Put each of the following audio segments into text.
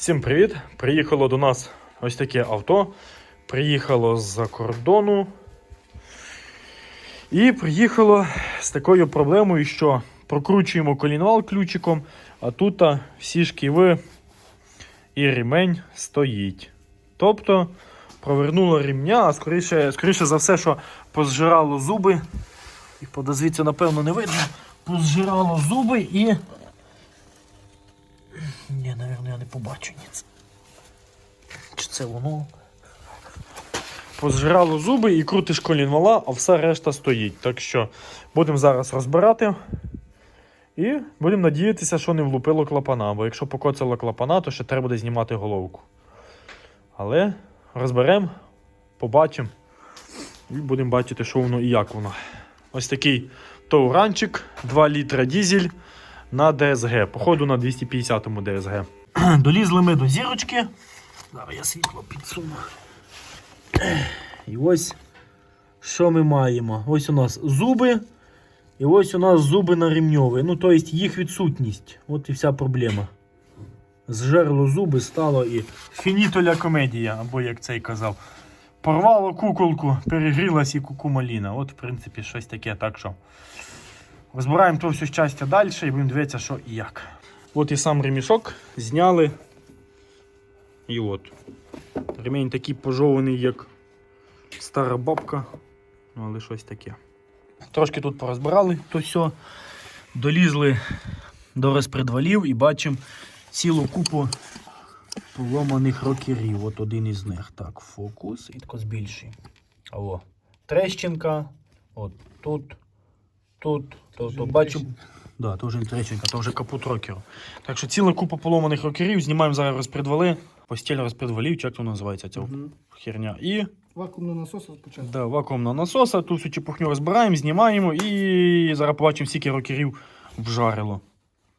Всім привіт! Приїхало до нас ось таке авто. Приїхало з-за кордону. І приїхало з такою проблемою, що прокручуємо колінвал ключиком, а тут всі шківи і ремень стоїть. Тобто провернуло ремня, а скоріше, скоріше за все, що позжирало зуби. Їх подозвіться, напевно, не видно. Позжирало зуби і. Ні, напевно, я не побачу ні. Чи це воно? Позжирало зуби і крутиш колінвала, а все решта стоїть. Так що будемо зараз розбирати. І будемо надіятися, що не влупило клапана. Бо якщо покоцало клапана, то ще треба буде знімати головку. Але розберемо, побачимо. І будемо бачити, що воно і як воно. Ось такий тауранчик, 2 літра дізель на ДСГ. Походу на 250-му ДСГ. Долізли ми до зірочки. Зараз я світло підсуну. І ось що ми маємо? Ось у нас зуби. І ось у нас зуби на ремньові. Ну, тобто їх відсутність. От і вся проблема. Зжерло зуби, стало і фінітоля комедія, або як цей казав. Порвало куколку, перегрілась і кукумаліна. От, в принципі, щось таке. Так що розбираємо то все щастя далі і будемо дивитися, що і як. От і сам ремішок зняли. І от. Ремінь такий пожований, як стара бабка. Ну, але щось таке. Трошки тут порозбирали то все. Долізли до розпредвалів і бачимо цілу купу поломаних рокерів. От один із них. Так, фокус і тако збільшуємо. Трещинка. От тут, тут, то, то бачу. Да, то вже не трещинка, то вже капут рокеру. Так що ціла купа поломаних рокерів. Знімаємо зараз розпредвали. Постіль розпредвалів, як то називається ця херня. І Вакуумний насос розпочати. да, вакуумна насоса, ту всю чепухню розбираємо, знімаємо і зараз побачимо, скільки рокерів вжарило.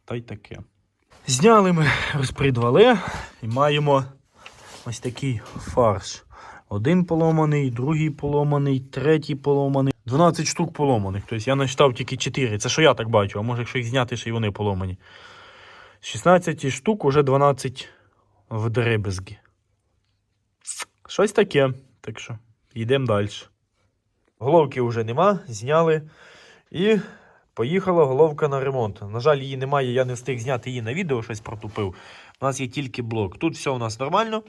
Та й таке. Зняли ми розпредвали і маємо ось такий фарш. Один поломаний, другий поломаний, третій поломаний. 12 штук поломаних. Тобто я насчитав тільки 4. Це що я так бачу, а може, якщо їх зняти, ще й вони поломані. З 16 штук уже 12 в дребезги. Щось таке. Так що йдемо далі. Головки вже нема, зняли. І поїхала головка на ремонт. На жаль, її немає, я не встиг зняти її на відео, щось протупив. У нас є тільки блок. Тут все у нас нормально.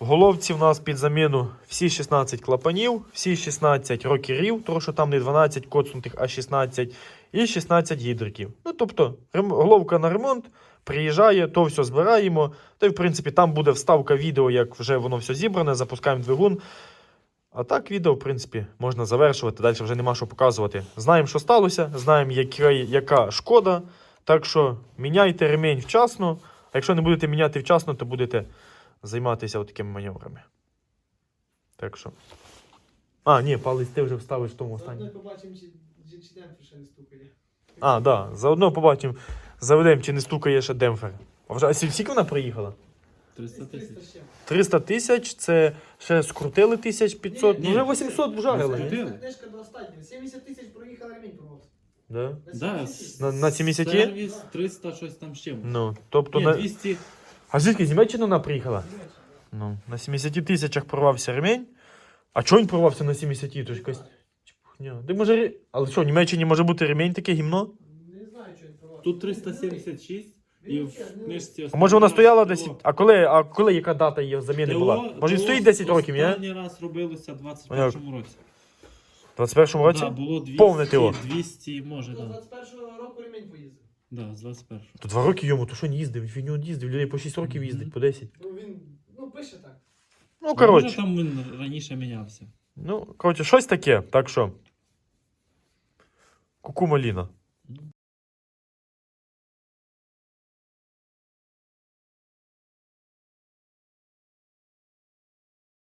В головці в нас під заміну всі 16 клапанів, всі 16 рокерів, тому що там не 12 коцнутих, а 16, і 16 гідриків. Ну, тобто, головка на ремонт, приїжджає, то все збираємо. Та й, в принципі, там буде вставка відео, як вже воно все зібране, запускаємо двигун. А так, відео, в принципі, можна завершувати. Далі вже нема що показувати. Знаємо, що сталося, знаємо, яка, яка шкода. Так що міняйте ремень вчасно. А якщо не будете міняти вчасно, то будете займатися такими маневрами. Так що. А, ні, палець ти вже вставиш в тому Заодно побачимо, чи, чи, демпфер ще не стукає. А, так. Да. Заодно побачимо, заведемо, чи не стукає ще демпфер. А вже а скільки вона приїхала? 300 тисяч. 300 300 тисяч, це ще скрутили 1500, Ні, ну вже 800 вжарили. Скрутили. Книжка до останнього. 70 тисяч проїхала ремінь провоз. Да? Да, На, на 70? Сервіс 300 щось там з чим. Ну, тобто Ні, на... 200. А звідки з Німеччини вона приїхала? Ну, на 70 тисячах порвався ремень. А чого він порвався на 70? То ж якась чепухня. Ти може... ре- Але що, в Німеччині може бути ремень таке гімно? Не знаю, що він провоз. Тут 376 і в книжці. Може вона стояла 10? А коли, а коли яка дата її заміни ТО була? Може він ТО стоїть 10 років, ні? Останній раз робилося в 21-му році. В 21 році? Да, було 200, Повне ТО. 200, може, До да. 21-го року ремінь поїздив. Да, з 21-го. То 2 роки йому, то що не їздив? Він не їздив, людей по 6 років їздить, по 10. Ну він, ну пише так. Ну, Може коротше. там він раніше мінявся. Ну, коротше, щось таке. Так що. Куку маліна.